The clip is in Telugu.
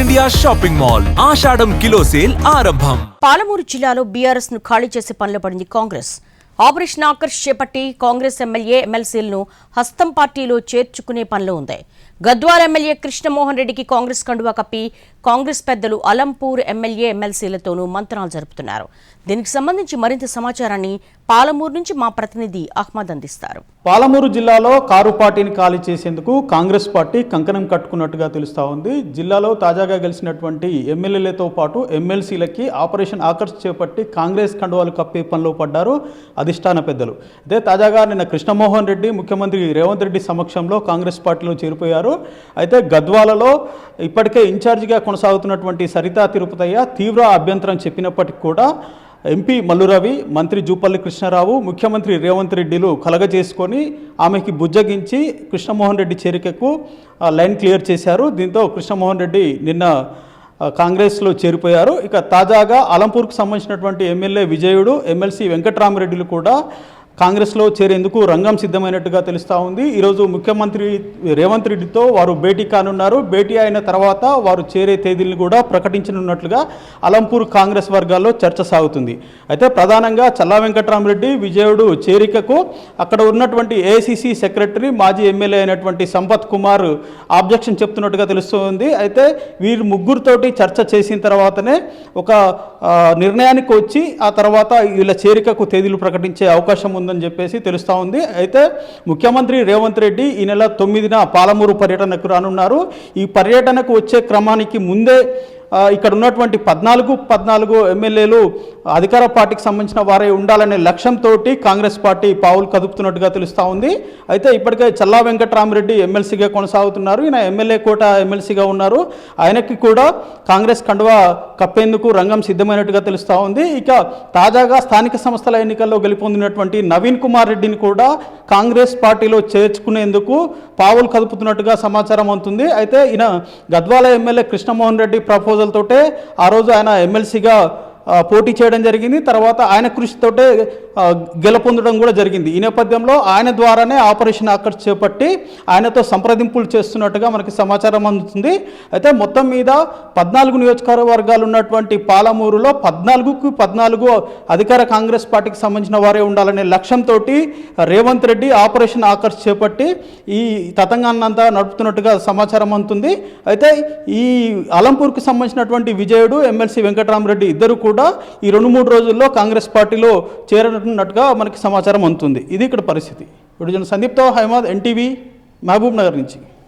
India shopping mall. ఆషాఢం కిలో సేల్ ఆరంభం. పాలమూరు జిల్లాలో బీఆర్ఎస్ను ఖాళీ చేసే పనిలో పడింది కాంగ్రెస్. ఆపరేషన్ ఆకర్ష్ చేపట్టి కాంగ్రెస్ ఎమ్మెల్యే ఎమ్మెల్సీలను హస్తం పార్టీలో చేర్చుకునే పనిలో ఉంది. గద్వాల ఎమ్మెల్యే కృష్ణమోహన్ రెడ్డికి కాంగ్రెస్ కండువా కప్పి కాంగ్రెస్ పెద్దలు అలంపూర్ ఎమ్మెల్యే ఎమ్మెల్సీలతోనూ మంత్రాలు జరుపుతున్నారు. దీనికి సంబంధించి మరింత సమాచారాన్ని పాలమూరు నుంచి మా ప్రతినిధి అహ్మద్ అందిస్తారు. పాలమూరు జిల్లాలో కారు పార్టీని ఖాళీ చేసేందుకు కాంగ్రెస్ పార్టీ కంకణం కట్టుకున్నట్టుగా తెలుస్తా ఉంది. జిల్లాలో తాజాగా గెలిచినటువంటి ఎమ్మెల్యేలతో పాటు ఎమ్మెల్సీలకి ఆపరేషన్ ఆకర్ష్ చేపట్టి కాంగ్రెస్ కండువాలు కప్పే పనిలో పడ్డారు అధిష్టాన పెద్దలు. అదే తాజాగా నిన్న కృష్ణమోహన్ రెడ్డి ముఖ్యమంత్రి రేవంత్ రెడ్డి సమక్షంలో కాంగ్రెస్ పార్టీలో చేరిపోయారు. అయితే గద్వాలలో ఇప్పటికే ఇన్ఛార్జిగా కొనసాగుతున్నటువంటి సరితా తిరుపతయ్య తీవ్ర అభ్యంతరం చెప్పినప్పటికీ కూడా ఎంపీ మల్లురవి మంత్రి జూపల్లి కృష్ణారావు ముఖ్యమంత్రి రేవంత్ రెడ్డిలు కలగజేసుకొని ఆమెకి బుజ్జగించి కృష్ణమోహన్ రెడ్డి చేరికకు లైన్ క్లియర్ చేశారు. దీంతో కృష్ణమోహన్ రెడ్డి నిన్న కాంగ్రెస్లో చేరిపోయారు. ఇక తాజాగా అలంపూర్కు సంబంధించినటువంటి ఎమ్మెల్యే విజయుడు ఎమ్మెల్సీ వెంకట్రామరెడ్డిలు కూడా కాంగ్రెస్లో చేరేందుకు రంగం సిద్ధమైనట్టుగా తెలుస్తూ ఉంది. ఈరోజు ముఖ్యమంత్రి రేవంత్ రెడ్డితో వారు భేటీ కానున్నారు. భేటీ అయిన తర్వాత వారు చేరే తేదీలను కూడా ప్రకటించనున్నట్లుగా అలంపూర్ కాంగ్రెస్ వర్గాల్లో చర్చ సాగుతుంది. అయితే ప్రధానంగా చల్లా వెంకటరామరెడ్డి విజయుడు చేరికకు అక్కడ ఉన్నటువంటి ఏఐసిసి సెక్రటరీ మాజీ ఎమ్మెల్యే అయినటువంటి సంపత్ కుమార్ ఆబ్జెక్షన్ చెప్తున్నట్టుగా తెలుస్తుంది. అయితే వీరు ముగ్గురితోటి చర్చ చేసిన తర్వాతనే ఒక నిర్ణయానికి వచ్చి ఆ తర్వాత వీళ్ళ చేరికకు తేదీలు ప్రకటించే అవకాశం ఉంది ఉందని చెప్పేసి తెలుస్తూ ఉంది. అయితే ముఖ్యమంత్రి రేవంత్ రెడ్డి ఈ నెల తొమ్మిదిన పాలమూరు పర్యటనకు రానున్నారు. ఈ పర్యటనకు వచ్చే క్రమానికి ముందే ఇక్కడ ఉన్నటువంటి పద్నాలుగు పద్నాలుగు ఎమ్మెల్యేలు అధికార పార్టీకి సంబంధించిన వారే ఉండాలనే లక్ష్యంతో కాంగ్రెస్ పార్టీ పావులు కదుపుతున్నట్టుగా తెలుస్తూ ఉంది. అయితే ఇప్పటికే చల్లా వెంకట్రామరెడ్డి ఎమ్మెల్సీగా కొనసాగుతున్నారు. ఈయన ఎమ్మెల్యే కోట ఎమ్మెల్సీగా ఉన్నారు. ఆయనకి కూడా కాంగ్రెస్ కండువా కప్పేందుకు రంగం సిద్ధమైనట్టుగా తెలుస్తూ ఉంది. ఇక తాజాగా స్థానిక సంస్థల ఎన్నికల్లో గెలుపొందినటువంటి నవీన్ కుమార్ రెడ్డిని కూడా కాంగ్రెస్ పార్టీలో చేర్చుకునేందుకు పావులు కదుపుతున్నట్టుగా సమాచారం అవుతుంది అయితే ఈయన Gadwal M L A Krishnamohan Reddy proposal పట్టుదలతోటే ఆ రోజు ఆయన ఎమ్మెల్సీగా పోటీ చేయడం జరిగింది. తర్వాత ఆయన కృషితోటే గెలుపొందడం కూడా జరిగింది. ఈ నేపథ్యంలో ఆయన ద్వారానే ఆపరేషన్ ఆకర్ష్ చేపట్టి ఆయనతో సంప్రదింపులు చేస్తున్నట్టుగా మనకి సమాచారం అందుతుంది. అయితే మొత్తం మీద పద్నాలుగు నియోజకవర్గాలు ఉన్నటువంటి పాలమూరులో పద్నాలుగుకు పద్నాలుగు అధికార కాంగ్రెస్ పార్టీకి సంబంధించిన వారే ఉండాలనే లక్ష్యంతో రేవంత్ రెడ్డి ఆపరేషన్ ఆకర్ష్ చేపట్టి ఈ తతంగాన్నంతా నడుపుతున్నట్టుగా సమాచారం అందుతుంది. అయితే ఈ అలంపూర్కి సంబంధించినటువంటి విజయుడు ఎమ్మెల్సీ వెంకటరామరెడ్డి ఇద్దరు కూడా ఈ రెండు మూడు రోజుల్లో కాంగ్రెస్ పార్టీలో జరిగినట్టుగా మనకి సమాచారం అందుతుంది. ఇది ఇక్కడ పరిస్థితి. ఇప్పుడు సందీప్తో హైమాద్ N T V Mahabub Nagar నుంచి.